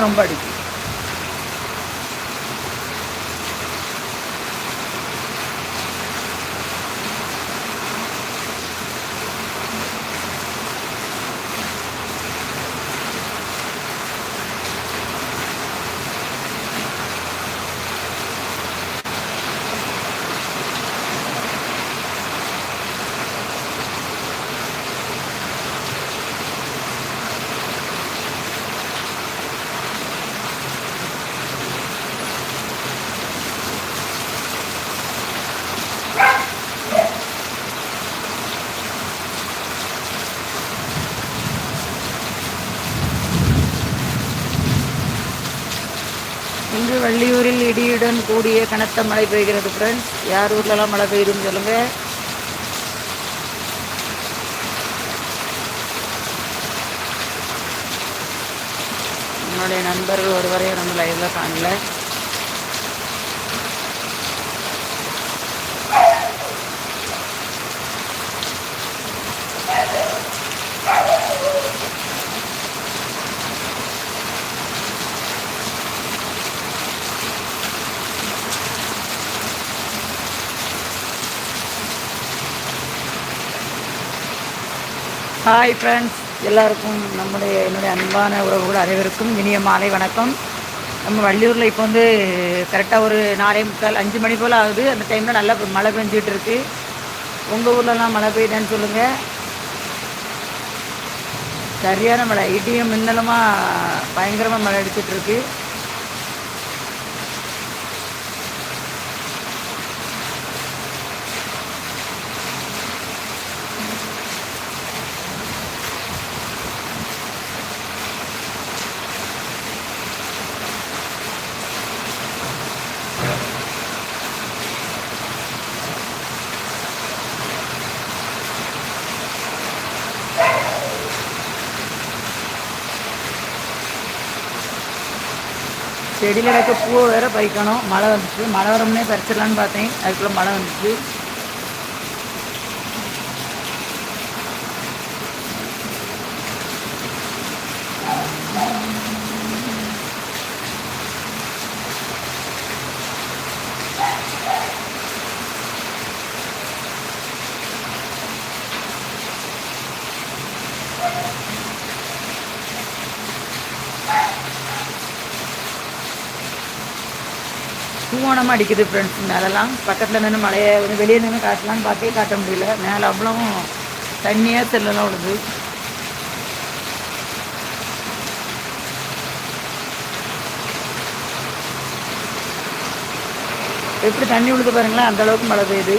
ரொம்ப அடிக்கும் இன்று வள்ளியூரில் இடியுடன் கூடிய கனத்த மழை பெய்கிறது ஃப்ரெண்ட்ஸ் யார் ஊர்லலாம் மழை பெய்யுதுன்னு சொல்லுங்கள் என்னுடைய நண்பர்கள் ஒருவரையும் நம்ம லைவ்ல காணல. ஹாய் ஃப்ரெண்ட்ஸ் எல்லாருக்கும் நம்முடைய என்னுடைய அன்பான உறவுகள் அனைவருக்கும் இனிய மாலை வணக்கம். நம்ம வள்ளியூரில் இப்போ வந்து கரெக்டாக ஒரு நாலே முக்கால் அஞ்சு மணி போல் ஆகுது. அந்த டைமில் நல்லா மழை பெஞ்சிகிட்டு இருக்கு. உங்கள் ஊர்லலாம் மழை பெய்யுதான்னு சொல்லுங்கள் சரியான மழை. இடியும் மின்னலுமா பயங்கரமாக மழை அடிச்சிட்டு செடியில் இருக்க பூவை வேறு பறிக்கணும். மழை வந்துச்சு. மழை வரும்னே பறிச்சிடலான்னு பார்த்தேன். அதுக்குள்ளே மழை வந்துச்சு. தூவானமாக அடிக்குது ஃப்ரெண்ட்ஸ் மேலெல்லாம் பக்கத்தில் நின்று மழையை வந்து வெளியே நின்று காட்டலான்னு பார்த்தே காட்ட முடியல. மேலே அவ்வளோ தண்ணியாக செல்லலாம் விடுது எப்படி தண்ணி விழுது பாருங்களேன் அந்த அளவுக்கு மழை பெய்யுது.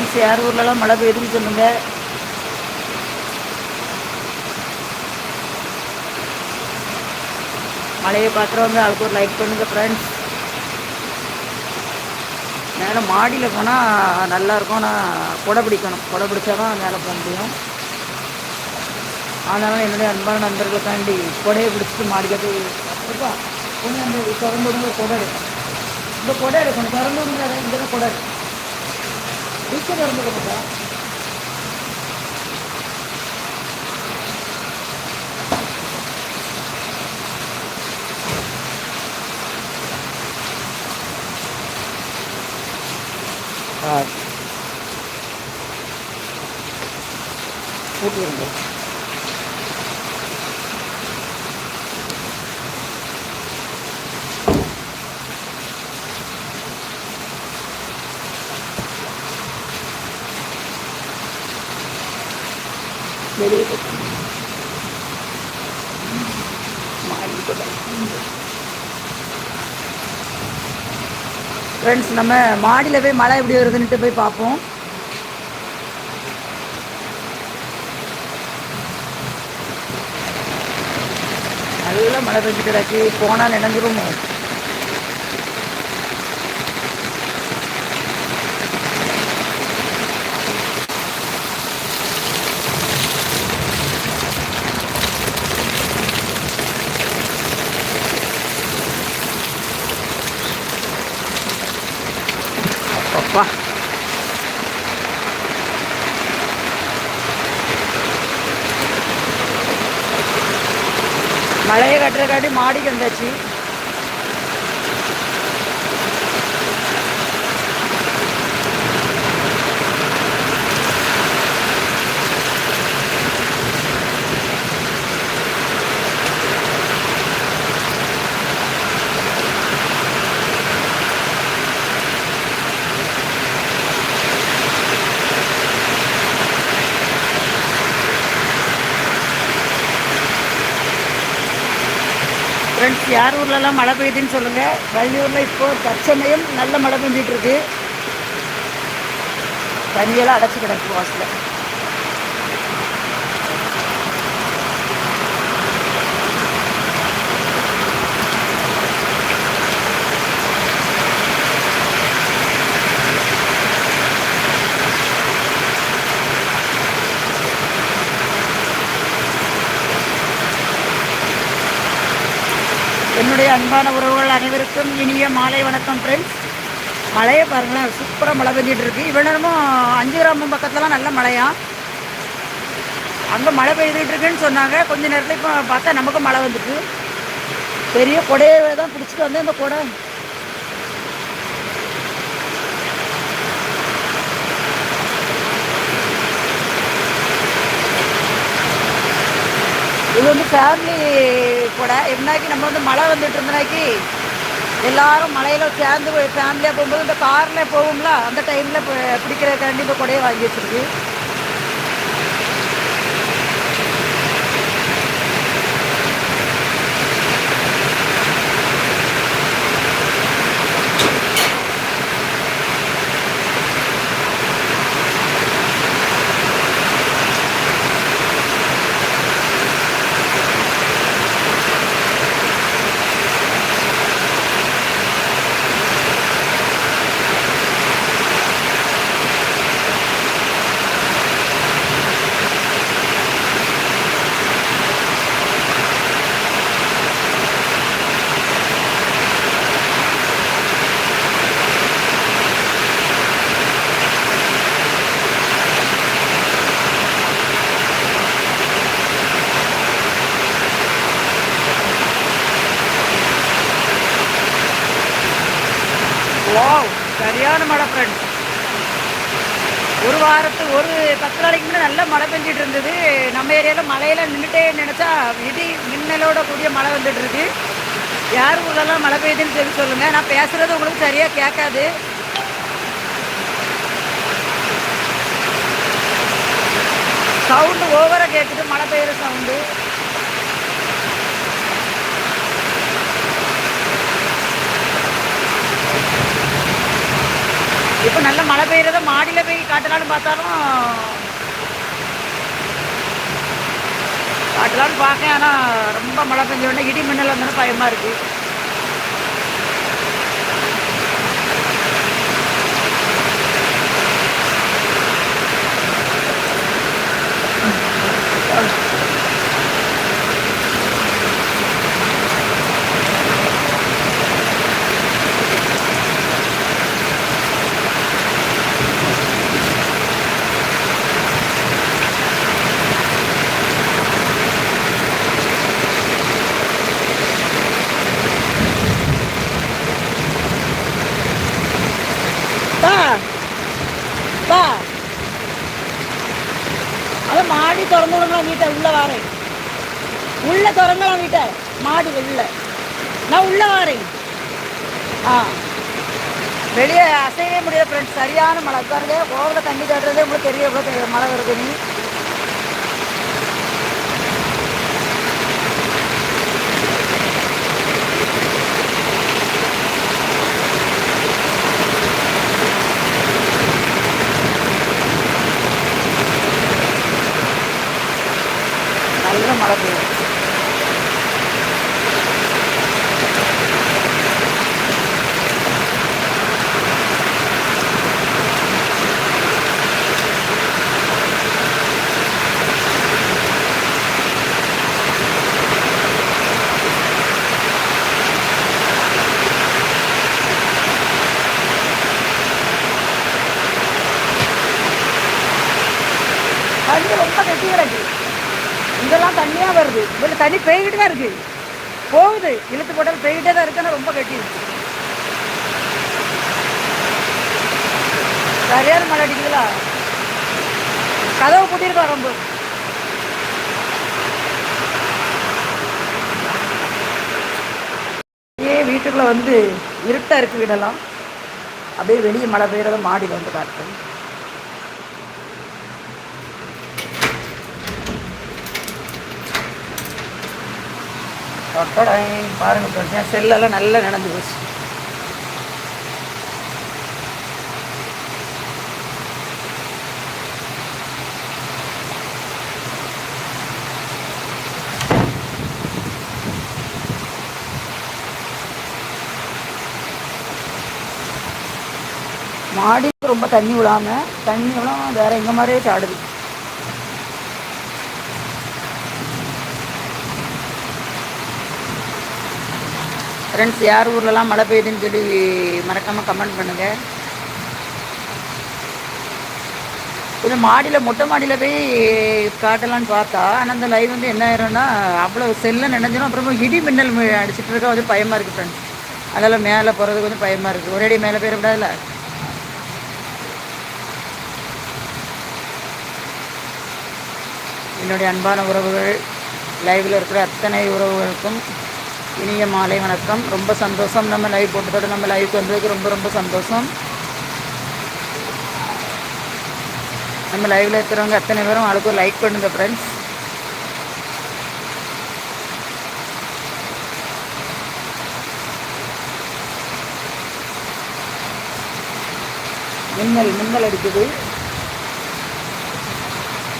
ஃப்ரெண்ட்ஸ் யார் ஊர்லலாம் மழை பெய்யுதுன்னு சொல்லுங்கள் மழையை பார்க்குறவங்க அதுக்கு ஒரு லைக் பண்ணுங்க ஃப்ரெண்ட்ஸ். மேலே மாடியில் போனால் நல்லாயிருக்கும் ஆனால் கொடை பிடிக்கணும். கொடை பிடிச்சா தான் மேலே போக முடியும். அதனால என்னுடைய அன்பான நண்பர்களுக்காண்டி கொடையை பிடிச்சிட்டு மாடிக்க போய் அப்பா கொஞ்சம் அந்த திறந்து விடுங்க கொடை எடுக்கணும். இந்த கொடை எடுக்கணும் திறந்து விடுங்க இங்கே தான் கொடை எடுக்கணும் வீட்டில் திறந்து கொடுப்பா ஆ பூட்டி இருங்க வெளியே போட்டு மாடி கூட ஃப்ரெண்ட்ஸ் நம்ம மாடியில் போய் மழை எப்படி வருதுன்ட்டு போய் பார்ப்போம். நல்லா மழை பெஞ்சு கிடக்கு போனால் நினைஞ்சிருமோ மழையை கட்டுறக்காட்டி மாடிக்கு வந்தாச்சு ஃப்ரெண்ட்ஸ் யார் ஊர்லலாம் மழை பெய்யுதுன்னு சொல்லுங்கள் வள்ளியூரில் இப்போ தற்சமயம் நல்ல மழை பெஞ்சிட்டு இருக்கு. தண்ணியெல்லாம் அடைச்சி கிடக்கு வாசலில். என்னுடைய அன்பான உறவுகள் அனைவருக்கும் இனிய மாலை வணக்கம் ஃப்ரெண்ட்ஸ் மழையை பாருங்களேன் சூப்பராக மழை பெஞ்சிட்டு இருக்கு. இவ்வளோ அஞ்சு கிராமம் பக்கத்துலலாம் நல்ல மழையா? அங்கே மழை பெய்துட்டு இருக்குன்னு சொன்னாங்க. கொஞ்ச நேரத்தில் இப்போ பார்த்தா நமக்கும் மழை வந்துட்டு பெரிய கொடையை தான் பிடிச்சிட்டு வந்து இந்த கொடை. இது வந்து ஃபேமிலி கூட. என்னாக்கி நம்ம வந்து மழை வந்துட்டு இருந்தனாக்கி எல்லாரும் மலையில் சேர்ந்து ஃபேமிலியாக போகும்போது இந்த காரில் போகும்ல அந்த டைமில் பிடிக்கிறதுக்காண்டி இந்த கொடையை வாங்கி வச்சிருக்கு. வாவ் சரியான மழை ஃப்ரெண்ட்ஸ் ஒரு வாரத்து ஒரு பத்து நாளைக்கு முன்னாடி நல்ல மழை பெஞ்சிட்டு இருந்தது. நம்ம ஏரியாவில் மழையெல்லாம் நின்றுட்டே நினச்சா இடி மின்னலோட கூடிய மழை வந்துட்டு இருக்கு. யார் ஊர்லலாம் மழை பெய்யுதுன்னு சொல்லி சொல்லுங்கள் நான் பேசுகிறது உங்களுக்கு சரியாக கேட்காது. சவுண்டு ஓவராக கேட்குது மழை பெய்யுற சவுண்டு இப்போ நல்ல மழை பெய்யுறத மாடியில் போய் காட்டலான்னு பார்த்தாலும் காட்டலான்னு பார்க்கேன். ஆனால் ரொம்ப மழை பெஞ்ச உடனே இடி மின்னல் வந்தோடனே பயமாக இருக்குது பா பா அதான் மாடி திறந்து விடுங்களா வீட்டை உள்ள வாரேன் உள்ள திறங்கலாம் வீட்டை மாடி உள்ள நான் உள்ள வாரேன் ஆ வெளியே அசையவே முடியாது ஃப்ரெண்ட்ஸ் சரியான மழை பாருங்க ஓவரில் தண்ணி தட்டுறதே உங்களுக்கு தெரிய எவ்வளோ தெரிய மழை வருது நீ நல்ல மழை பெய்யும் கிடக்கு இங்கெல்லாம் தண்ணியாக தண்ணி பெய்கிட்டு தான் இருக்குது போகுது. இழுத்து போட்டால் பெய்கிட்டே தான் இருக்குன்னு ரொம்ப கட்டி இருக்கு. சரியான மழை அடிக்குதுல. கதவு பூட்டியிருக்கோம் ரொம்ப. ஏ வீட்டுக்குள்ளே வந்து இருட்டாக இருக்குது வீடெல்லாம். அப்படியே வெளியே மழை பெய்கிறத மாடி வந்து காட்டுறேன் தொட்டடை பாருங்க பிரச்சனை செல்லெல்லாம் நல்லா நடந்து போச்சு. மாடிக்கு ரொம்ப தண்ணி விடாம தண்ணி விழாம வேற எங்க மாதிரியே சாடுது. ஃப்ரெண்ட்ஸ் யார் ஊர்லலாம் மழை பெய்யுதுன்னு சொல்லி மறக்காமல் கமெண்ட் பண்ணுங்கள் கொஞ்சம் மாடியில் மொட்டை மாடியில் போய் காட்டலான்னு பார்த்தா ஆனால் அந்த லைவ் வந்து என்ன ஆயிரும்னா அவ்வளோ செல்லில் நினைஞ்சிடும் அப்புறமா இடி மின்னல் அடிச்சிட்டு இருக்க வந்து பயமாக இருக்குது ஃப்ரெண்ட்ஸ் அதனால் மேலே போகிறது கொஞ்சம் பயமாக இருக்குது ஒரேடி மேலே போயிடக்கூடாதுல்ல என்னுடைய அன்பான உறவுகள் லைவில் இருக்கிற அத்தனை உறவுகளுக்கும் இனிய மாலை வணக்கம். ரொம்ப சந்தோஷம். நம்ம லைவ் போட்டதோட நம்ம லைவுக்கு வந்ததுக்கு ரொம்ப ரொம்ப சந்தோஷம். நம்ம லைவில் இருக்கிறவங்க அத்தனை பேரும் ஆளுக்கு லைக் பண்ணுங்க ஃப்ரெண்ட்ஸ் மின்னல் மின்னல் அடிக்குது.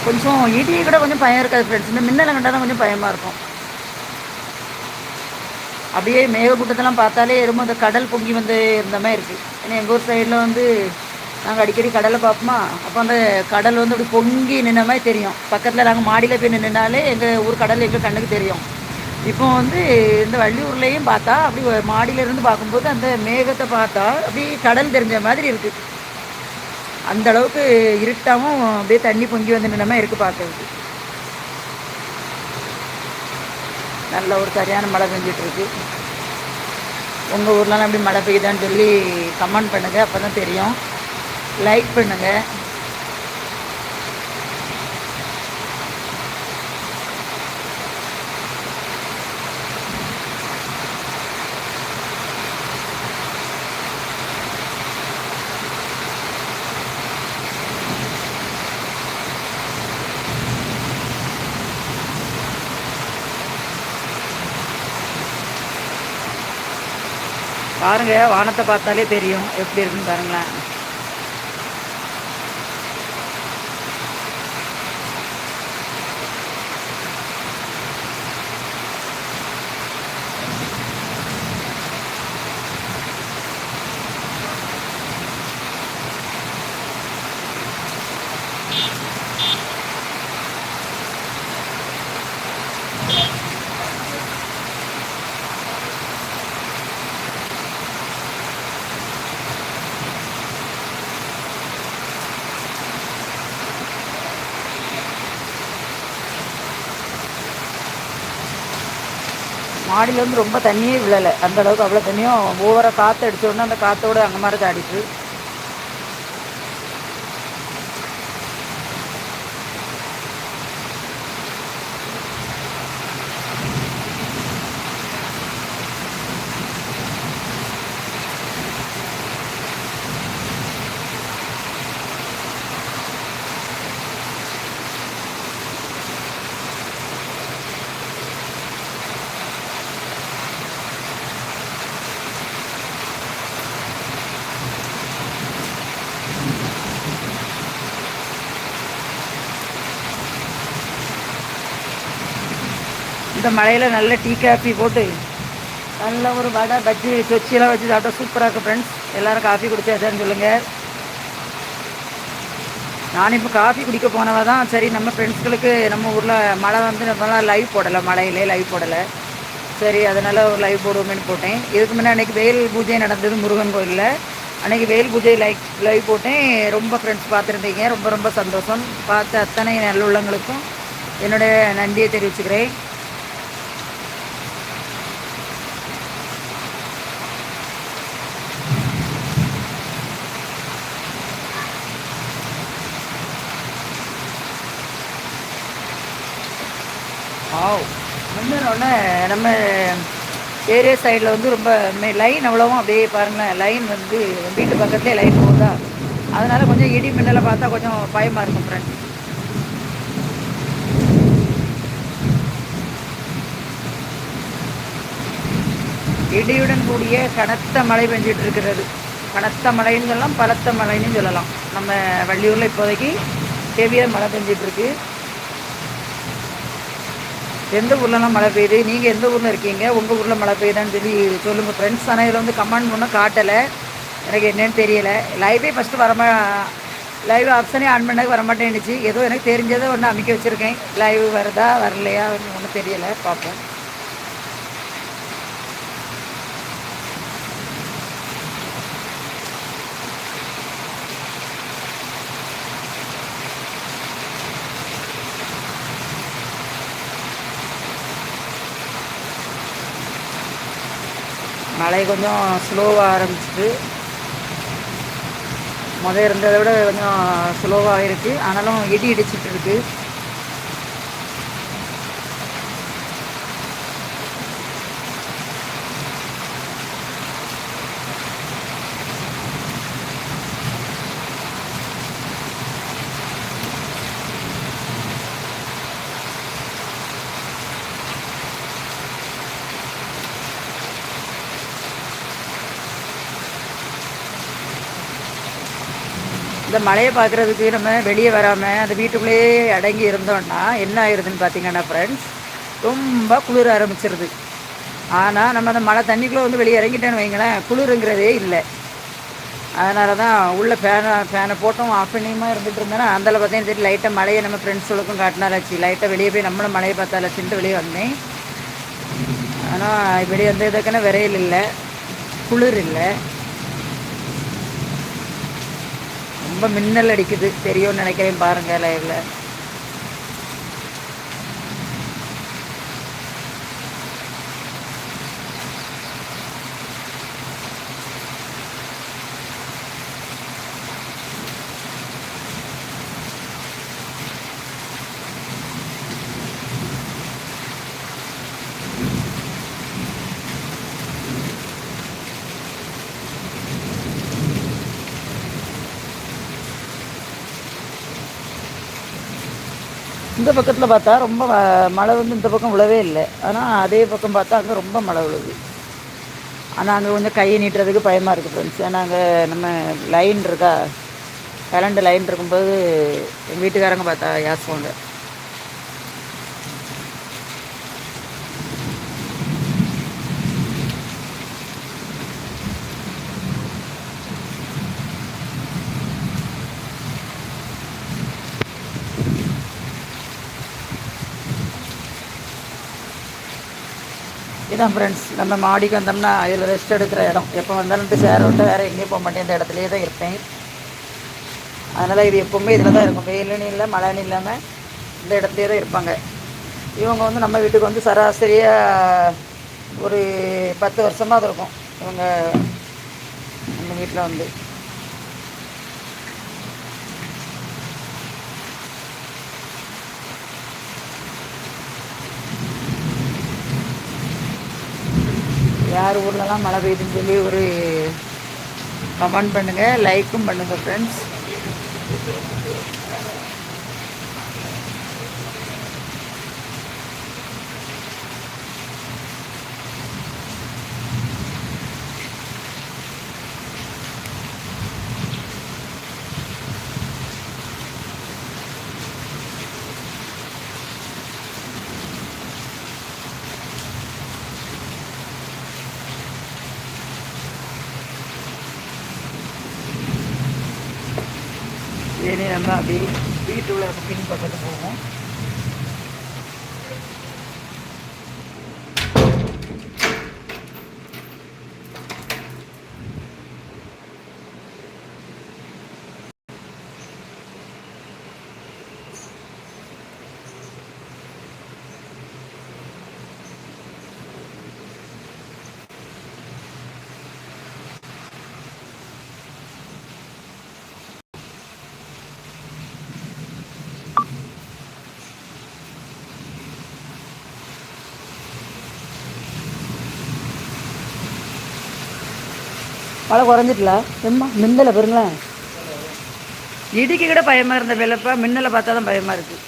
கொஞ்சம் இடியை கூட கொஞ்சம் பயம் இருக்காது ஃப்ரெண்ட்ஸ் இந்த மின்னலை கண்டால் தான் கொஞ்சம் பயமாக இருக்கும். அப்படியே மேகக்கூட்டத்தெல்லாம் பார்த்தாலே ரொம்ப அந்த கடல் பொங்கி வந்து இருந்த மாதிரி இருக்குது ஏன்னா எங்கள் ஊர் சைடில் வந்து நாங்கள் அடிக்கடி கடலை பார்ப்போமா? அப்போ அந்த கடல் வந்து அப்படி பொங்கி நின்ன மாதிரி தெரியும். பக்கத்தில் நாங்கள் மாடியில் போய் நின்றுனாலே எங்கள் ஊர் கடல் எங்கள் கண்ணுக்கு தெரியும். இப்போ வந்து இந்த வள்ளியூர்லேயும் பார்த்தா அப்படி மாடியிலேருந்து இருந்து பார்க்கும்போது அந்த மேகத்தை பார்த்தா அப்படி கடல் தெரிஞ்ச மாதிரி இருக்குது அந்த அளவுக்கு இருட்டாகவும் அப்படியே தண்ணி பொங்கி வந்து நின்ன மாதிரி இருக்குது பார்க்கறதுக்கு. நல்ல ஒரு சரியான மழை பெஞ்சிட்ருக்கு. உங்கள் ஊர்லலாம் எப்படி மழை பெய்யுதான்னு சொல்லி கமெண்ட் பண்ணுங்கள் அப்போ தான் தெரியும். லைக் பண்ணுங்கள் பாருங்க வானத்தை பார்த்தாலே தெரியும். எப்படி இருக்குன்னு பாருங்களேன். மாடியிலேருந்து வந்து ரொம்ப தண்ணியே விழலை. அந்தளவுக்கு அவ்வளோ தண்ணியும் ஓவராக காற்று அடித்தோடனே உடனே அந்த காற்றோட அங்கே மாதிரி தான் இந்த மழையில் நல்ல டீ காஃபி போட்டு நல்ல ஒரு வடை பஜ்ஜி சொச்சியெல்லாம் வச்சு சாப்பிட்டா சூப்பராக இருக்குது ஃப்ரெண்ட்ஸ் எல்லாரும் காஃபி குடிச்சாச்சான்னு சொல்லுங்கள் நான் இப்போ காஃபி குடிக்க போனவ தான் சரி நம்ம ஃப்ரெண்ட்ஸ்களுக்கு நம்ம ஊரில் மழை வந்து நம்மளாம் லைவ் போடலை மழையிலே லைவ் போடலை. சரி அதனால் ஒரு லைவ் போடுவோமேனு போட்டேன். இதுக்கு முன்னே அன்றைக்கி வெயில் பூஜை நடந்தது முருகன் கோயிலில். அன்றைக்கி வெயில் பூஜை லைக் லைவ் போட்டேன். ரொம்ப ஃப்ரெண்ட்ஸ் பார்த்துருந்தீங்க ரொம்ப ரொம்ப சந்தோஷம். பார்த்த அத்தனை நல்லுள்ளங்களுக்கும் என்னுடைய நன்றியை தெரிவிச்சுக்கிறேன். ஆவ் முன்னே நம்ம ஏரியா சைடில் வந்து ரொம்ப லைன் அவ்வளோவும் அப்படியே பாருங்களேன் லைன் வந்து வீட்டு பக்கத்துலேயே லைன் போகுதா? அதனால் கொஞ்சம் இடி மின்னலை பார்த்தா கொஞ்சம் பயமாக இருக்கும் ஃப்ரெண்ட் இடியுடன் கூடிய கனத்த மழை பெஞ்சிட்டு இருக்கிறது. கனத்த மழைன்னு சொல்லலாம் பலத்த மழைன்னு சொல்லலாம். நம்ம வள்ளியூரில் இப்போதைக்கு ஹெவியாக மழை பெஞ்சிட்ருக்கு எந்த ஊர்லலாம் மழை பெய்யுது? நீங்கள் எந்த ஊரில் இருக்கீங்க? உங்கள் ஊரில் மழை பெய்யுதான்னு சொல்லி சொல்லுங்கள் ஃப்ரெண்ட்ஸ் ஆனால் இதில் வந்து கமெண்ட் ஒன்றும் காட்டலை. எனக்கு என்னென்னு தெரியலை. லைவே ஃபஸ்ட்டு வரமா லைவ் ஆப்ஷனே ஆன் பண்ணது வரமாட்டேன்னுச்சு. ஏதோ எனக்கு தெரிஞ்சதை ஒன்று அமைக்க வச்சுருக்கேன். லைவ் வருதா வரலையா ஒன்றும் தெரியலை. பார்ப்போம். மழை கொஞ்சம் ஸ்லோவாக ஆரம்பிச்சிட்டு முதல் இருந்ததை விட கொஞ்சம் ஸ்லோவாக இருக்குது ஆனாலும் இடி இடிச்சிட்டு இருக்குது இந்த மழையை பார்க்குறதுக்கு நம்ம வெளியே வராமல் அந்த வீட்டுக்குள்ளேயே அடங்கி இருந்தோம்னா என்ன ஆயிடுதுன்னு பார்த்தீங்கன்னா ஃப்ரெண்ட்ஸ் ரொம்ப குளிர ஆரம்பிச்சிருது. ஆனால் நம்ம அந்த மழை தண்ணிக்குள்ளே வந்து வெளியே இறங்கிட்டேன்னு வைங்களேன் குளிருங்கிறதே இல்லை. அதனால தான் உள்ள ஃபேனை ஃபேனை போட்டோம் ஆஃப் பண்ணியுமா இருந்துட்டு இருந்தேன்னா அந்தளவு பார்த்தீங்கன்னா சரி லைட்டாக மழையை நம்ம ஃப்ரெண்ட்ஸுகளுக்கும் காட்டினாலாச்சு லைட்டாக வெளியே போய் நம்மளும் மழையை பார்த்தாலாச்சுன்ட்டு வெளியே வந்தேன். ஆனால் வெளியே வந்ததுக்கான விரையில் இல்லை குளிர் இல்லை. ரொம்ப மின்னல் அடிக்குது. தெரியும்னு நினைக்கிறேன் பாருங்க லைவில் இந்த பக்கத்தில் பார்த்தா ரொம்ப மழை வந்து இந்த பக்கம் விழவே இல்லை. ஆனால் அதே பக்கம் பார்த்தா அங்கே ரொம்ப மழை விழுது. ஆனால் அங்கே கொஞ்சம் கையை நீட்டுறதுக்கு பயமாக இருக்குது ஃப்ரெண்ட்ஸ் ஏன்னா அங்கே நம்ம லைன் இருக்கா? கரண்ட் லைன் இருக்கும்போது எங்கள் வீட்டுக்காரங்க பார்த்தா யாசுவாங்க இதான் ஃப்ரெண்ட்ஸ் நம்ம மாடிக்கு வந்தோம்னா இதில் ரெஸ்ட் எடுக்கிற இடம். எப்போ வந்தாலும் சேர விட்டு வேறு எங்கேயும் போக மாட்டேன். இந்த இடத்துலையே தான் இருப்பேன். அதனால் இது எப்போவுமே இதில் தான் இருக்கும். வெயிலுன்னு இல்லை மழைன்னு இல்லாமல் இந்த இடத்துலையே தான் இருப்பாங்க. இவங்க வந்து நம்ம வீட்டுக்கு வந்து சராசரியாக ஒரு பத்து வருஷமாக இருக்கும். இவங்க நம்ம வீட்டில் வந்து. யார் ஊர்லலாம் மழை பெய்யுதுன்னு சொல்லி ஒரு கமெண்ட் பண்ணுங்கள் லைக்கும் பண்ணுங்கள் ஃப்ரெண்ட்ஸ் இனி நம்ம அப்படியே வீட்டுள்ள பின் பக்கத்து போவோம். மழை குறைஞ்சிட்டல. எம்மா மின்னலை பாருங்களேன். இடிக்கு கூட பயமாக இருந்த வேலைப்பா மின்னலை பார்த்தா தான் பயமாக இருக்குது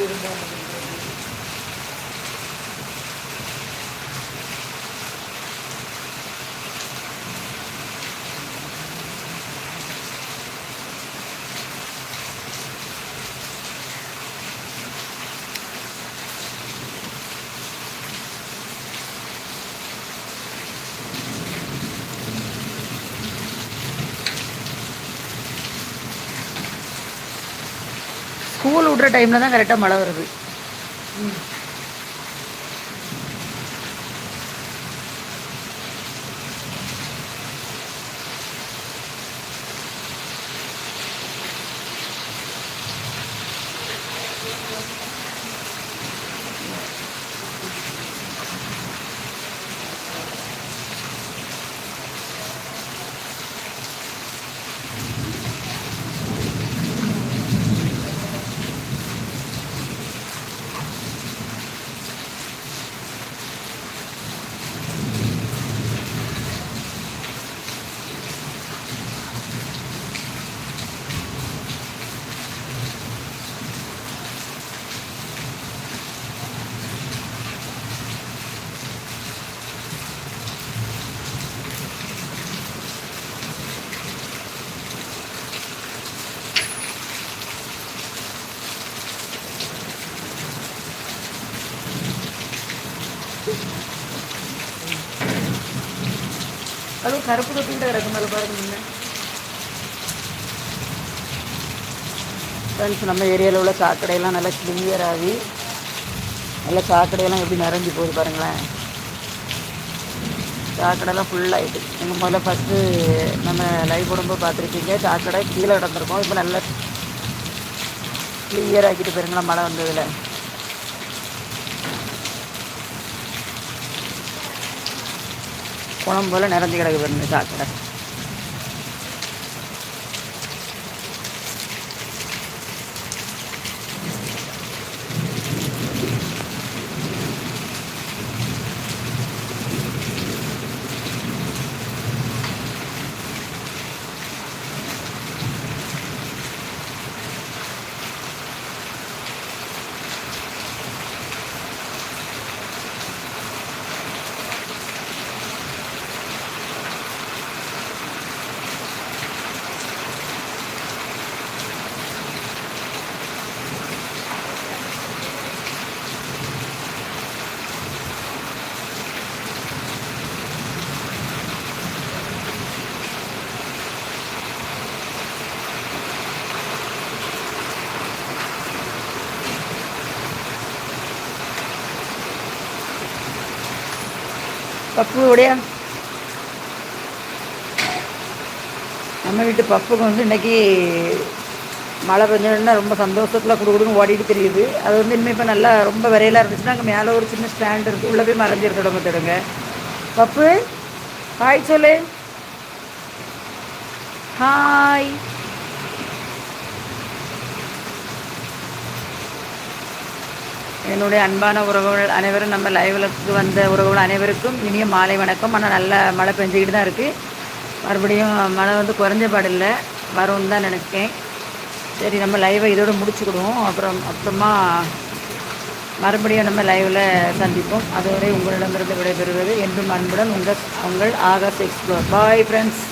beautiful. விட்ற டைமில் தான் கரெக்டாக மழை வருது. அதுவும் கருப்பு தொட்டின்ட்டு கிடக்கும் மேலே பாருங்க முன்னே ஃப்ரெண்ட்ஸ் நம்ம ஏரியாவில் உள்ள சாக்கடையெல்லாம் நல்லா கிளியர் ஆகி நல்லா சாக்கடையெல்லாம் எப்படி நிறைஞ்சு போகுது பாருங்களேன். சாக்கடைலாம் ஃபுல்லாகிட்டு எங்கள் முதல்ல ஃபஸ்ட்டு நம்ம லைவ் உடம்பு பார்த்துருக்கீங்க சாக்கடை கீழே கிடந்திருக்கோம். இப்போ நல்லா கிளியர் ஆக்கிட்டு போயிருங்களா மழை வந்ததில். குளம் போல் நிறைஞ்சு கிடக்கு பாருங்க சாக்கடை. பப்பு உடையா நம்ம வீட்டு பப்புக்கு வந்து இன்றைக்கி மழை பெஞ்சோடனே ரொம்ப சந்தோஷத்தில் குடுக்குடுன்னு ஓடிட்டு தெரியுது. அது வந்து இனிமேல் இப்போ நல்லா ரொம்ப விரையிலாக இருந்துச்சுன்னா அங்கே மேலே ஒரு சின்ன ஸ்டாண்ட் இருக்குது உள்ளே போய் மறைஞ்சிருக்க தொடங்க. பப்பு ஹாய் சொல்லு. ஹாய். என்னுடைய அன்பான உறவுகள் அனைவரும் நம்ம லைவ்லுக்கு வந்த உறவுகள் அனைவருக்கும் இனிய மாலை வணக்கம். ஆனால் நல்ல மழை பெஞ்சிக்கிட்டு தான் இருக்குது மறுபடியும் மழை வந்து குறைஞ்ச பாடில்லை. வரும்னு தான் நினைக்கேன். சரி நம்ம லைவை இதோடு முடிச்சுக்கிடுவோம். அப்புறம் அப்புறமா மறுபடியும் நம்ம லைவில் சந்திப்போம். அதுவரை உங்களிடமிருந்து விடைபெறுவது என்றும் அன்புடன் உங்கள் உங்கள் ஆகாஷ் எக்ஸ்ப்ளோர் பாய் ஃப்ரெண்ட்ஸ்